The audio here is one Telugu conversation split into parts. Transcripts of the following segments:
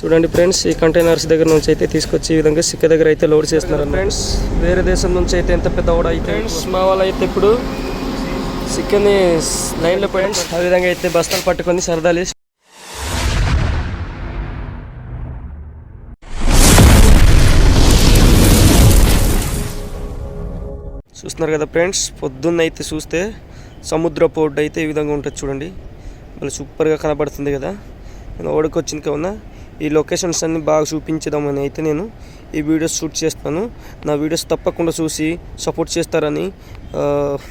చూడండి ఫ్రెండ్స్ ఈ కంటైనర్స్ దగ్గర నుంచి అయితే తీసుకొచ్చి ఈ విధంగా సిక్క దగ్గర అయితే లోడ్ చేస్తున్నారు ఫ్రెండ్స్ వేరే దేశం నుంచి అయితే ఎంత పెద్ద ఓడ అయితే మా వాళ్ళు అయితే ఇప్పుడు సిక్కని లైన్లో ఫ్రెండ్స్ ఆ విధంగా అయితే బస్తాలు పట్టుకొని సరదాలు చూస్తున్నారు కదా ఫ్రెండ్స్ పొద్దున్న అయితే చూస్తే సముద్ర పోర్ట్ అయితే ఈ విధంగా ఉంటుంది చూడండి. మళ్ళీ సూపర్గా కనబడుతుంది కదా. నేను ఓడకి వచ్చింది కావున ఈ లొకేషన్స్ అన్ని బాగా చూపించదామని అయితే నేను ఈ వీడియోస్ షూట్ చేస్తాను. నా వీడియోస్ తప్పకుండా చూసి సపోర్ట్ చేస్తారని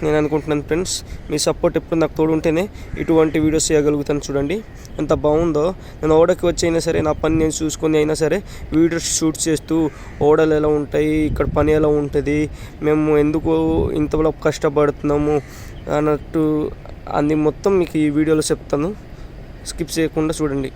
నేను అనుకుంటున్నాను ఫ్రెండ్స్. మీ సపోర్ట్ ఎప్పుడు నాకు తోడు ఉంటేనే ఇటువంటి వీడియోస్ చేయగలుగుతాను చూడండి. ఎంత బాగుందో. నేను ఓడకి వచ్చి అయినా సరే నా పని నేను చూసుకొని అయినా సరే వీడియోస్ షూట్ చేస్తూ ఓడలు ఎలా ఉంటాయి ఇక్కడ పని ఎలా ఉంటుంది మేము ఎందుకు ఇంతలో కష్టపడుతున్నాము అన్నట్టు అన్ని మొత్తం మీకు ఈ వీడియోలో చెప్తాను. స్కిప్ చేయకుండా చూడండి.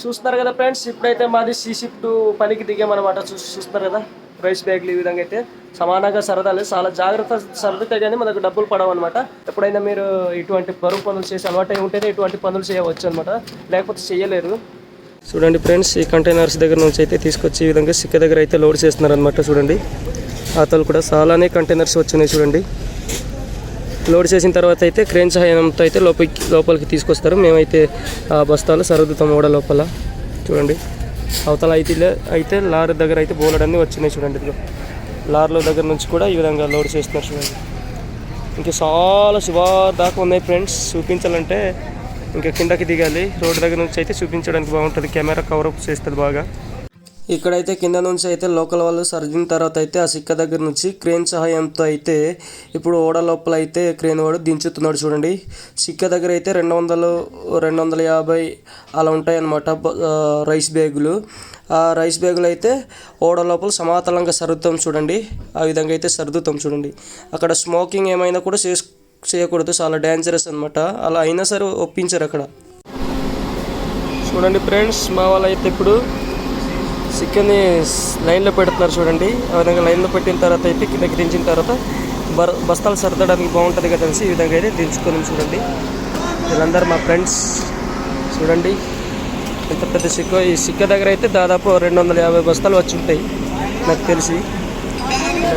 చూస్తున్నారు కదా ఫ్రెండ్స్ ఇప్పుడైతే మాది సీ షిఫ్ట్ పనికి దిగామన్నమాట. చూ చూస్తున్నారు కదా రైస్ బ్యాగ్లు ఈ విధంగా అయితే సమానంగా సరదాలి చాలా జాగ్రత్త సర్దితే కానీ మనకు డబ్బులు పడవన్నమాట. అనమాట ఎప్పుడైనా మీరు ఇటువంటి బరువు పనులు చేసే అలవాటు ఉంటేనే ఇటువంటి పనులు చేయవచ్చు అనమాట లేకపోతే చేయలేరు చూడండి ఫ్రెండ్స్ ఈ కంటైనర్స్ దగ్గర నుంచి అయితే తీసుకొచ్చి ఈ విధంగా సిక్క దగ్గర అయితే లోడ్ చేస్తున్నారు అనమాట చూడండి. అతలు కూడా చాలానే కంటైనర్స్ వచ్చినాయి చూడండి. లోడ్ చేసిన తర్వాత అయితే క్రేన్ సహాయంతో అయితే లోపలికి లోపలికి తీసుకొస్తారు. మేమైతే ఆ బస్తాలు సరుదుతాం ఓడ లోపల. చూడండి. అవతల అయితే అయితే లారీ దగ్గర అయితే బోలెడన్నీ వచ్చినాయి చూడండి ఇదిగో. లారీల దగ్గర నుంచి కూడా ఈ విధంగా లోడ్ చేస్తున్నారు చూడండి. ఇంకా చాలా శివార్ దాకా ఉన్నాయి ఫ్రెండ్స్. చూపించాలంటే ఇంకా కిందకి దిగాలి. రోడ్డు దగ్గర నుంచి అయితే చూపించడానికి బాగుంటుంది. కెమెరా కవరప్ చేస్తుంది బాగా. ఇక్కడైతే కింద నుంచి అయితే లోకల్ వాళ్ళు సర్దిన తర్వాత అయితే ఆ సిక్క దగ్గర నుంచి క్రేన్ సహాయంతో అయితే ఇప్పుడు ఓడ లోపల అయితే క్రేన్ వాడు దించుతున్నాడు చూడండి. సిక్క దగ్గర అయితే రెండు వందలు రెండు వందల యాభై అలా ఉంటాయన్నమాట రైస్ బ్యాగులు. ఆ రైస్ బ్యాగులు అయితే ఓడ లోపల సమాతలంగా సర్దుతాం చూడండి. ఆ విధంగా అయితే సర్దుతాం చూడండి. అక్కడ స్మోకింగ్ ఏమైనా కూడా చేసు చేయకూడదు. చాలా డేంజరస్ అనమాట అలా అయినా సరే ఒప్పించారు అక్కడ. చూడండి ఫ్రెండ్స్ మా వాళ్ళు అయితే ఇప్పుడు చికెన్ని లైన్లో పెడుతున్నారు చూడండి. ఆ విధంగా లైన్లో పెట్టిన తర్వాత అయితే కిందకి దించిన తర్వాత బర్ బస్తాలు సర్దడానికి బాగుంటుంది కదా అనేసి ఈ విధంగా అయితే దించుకొని చూడండి. వీళ్ళందరూ మా ఫ్రెండ్స్ చూడండి. ఎంత పెద్ద సిక్క ఈ సిక్క దగ్గర అయితే దాదాపు రెండు వందల యాభై బస్తాలు వచ్చి ఉంటాయి. నాకు తెలిసి.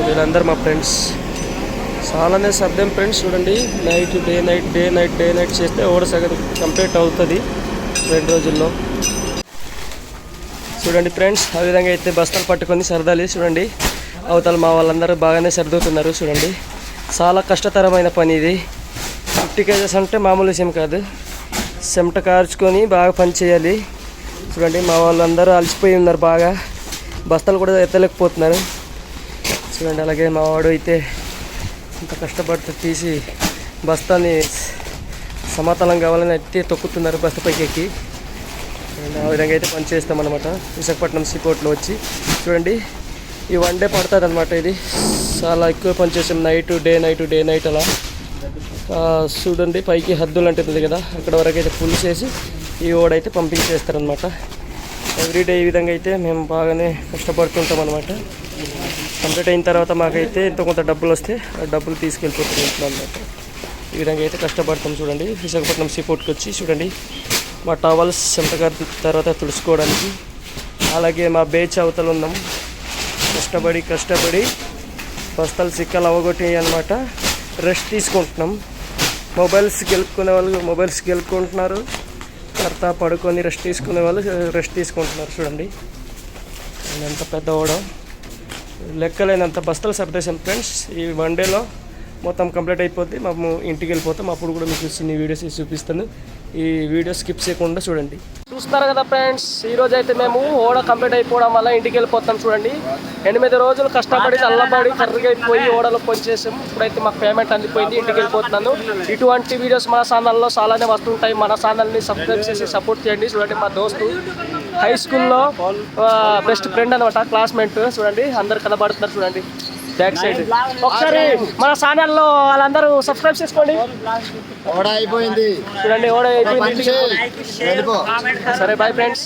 వీళ్ళందరూ మా ఫ్రెండ్స్. చాలానే సర్దేం ఫ్రెండ్స్ చూడండి. Night day night day night day night చేస్తే ఓడ సగం కంప్లీట్ అవుతుంది. రెండు రోజుల్లో. చూడండి ఫ్రెండ్స్ ఆ విధంగా అయితే బస్తాలు పట్టుకొని సరదాలి చూడండి. అవతల మా వాళ్ళందరూ బాగానే సర్దుతున్నారు చూడండి. చాలా కష్టతరమైన పని ఇది. ఫిఫ్టీ కేజెస్ అంటే మామూలు విషయం కాదు. చెమట కార్చుకొని బాగా పని చేయాలి. చూడండి మా వాళ్ళందరూ అలసిపోయి ఉన్నారు బాగా. బస్తాలు కూడా ఎత్తలేకపోతున్నారు. చూడండి అలాగే మా వాడు అయితే ఇంత కష్టపడుతూ తీసి బస్తాని సమాతలం కావాలని అయితే తొక్కుతున్నారు బస్తా పైకి ఎక్కి అండ్ ఆ విధంగా అయితే పనిచేస్తాం అనమాట విశాఖపట్నం సీపోర్ట్లో వచ్చి. చూడండి ఈ వన్ డే పడుతుంది అనమాట ఇది. చాలా ఎక్కువ పనిచేసాం night day night day night అలా. చూడండి పైకి హద్దులు అంటుంది కదా. అక్కడ వరకు అయితే ఫుల్ చేసి ఈ ఓడైతే పంపింగ్ చేస్తారనమాట ఎవ్రీడే ఈ విధంగా అయితే మేము బాగానే కష్టపడుతుంటాం అనమాట కంప్లీట్ అయిన తర్వాత మాకైతే ఎంతో కొంత డబ్బులు వస్తే ఆ డబ్బులు తీసుకెళ్ళిపోతాం ఇంట్లో అనమాట ఈ విధంగా అయితే కష్టపడతాం చూడండి. విశాఖపట్నం సీపోర్ట్కి వచ్చి చూడండి. మా టవల్స్ చెమటగా తర్వాత తుడుచుకోవడానికి అలాగే మా బేచ్ అవతల ఉన్నాం. కష్టపడి కష్టపడి బస్తాలు సిక్కలు అవగొట్టి అనమాట రెస్ట్ తీసుకుంటున్నాం. మొబైల్స్ గెలుపుకునే వాళ్ళు మొబైల్స్ గెలుపుకుంటున్నారు. తర్వాత పడుకొని రెస్ట్ తీసుకునే వాళ్ళు రెస్ట్ తీసుకుంటున్నారు చూడండి. ఎంత పెద్ద ఓడం. లెక్కలేనంత బస్తాలు సర్దేశాం ఫ్రెండ్స్. ఈ వన్ డేలో మొత్తం కంప్లీట్ అయిపోద్ది. మేము ఇంటికి వెళ్ళిపోతాం. అప్పుడు కూడా మీకు చిన్న వీడియోస్ చూపిస్తాను. ఈ వీడియో స్కిప్ చేయకుండా చూడండి. చూస్తారు కదా ఫ్రెండ్స్ ఈరోజు అయితే మేము ఓడ కంప్లీట్ అయిపోవడం వల్ల ఇంటికి వెళ్ళిపోతాం చూడండి. ఎనిమిది రోజులు కష్టపడి చల్లబడి కర్రీగా అయిపోయి ఓడలో పనిచేసాం ఇప్పుడైతే మాకు పేమెంట్ అందిపోయింది. ఇంటికి వెళ్ళిపోతున్నాను. ఇటువంటి వీడియోస్ మన ఛానల్లో చాలానే వస్తుంటాయి. మన ఛానల్ని సబ్స్క్రైబ్ చేసి సపోర్ట్ చేయండి. చూడండి మా దోస్తు. హై స్కూల్లో బెస్ట్ ఫ్రెండ్ అనమాట క్లాస్మేట్ చూడండి అందరు కనబడుతున్నారు చూడండి. బ్యాక్ సైడ్ ఒకసారి మన ఛానల్లో వాళ్ళందరూ సబ్స్క్రైబ్ చేసుకోండి. ఓడ అయిపోయింది. చూడండి ఓడ అయిపోయింది. సరే బాయ్ ఫ్రెండ్స్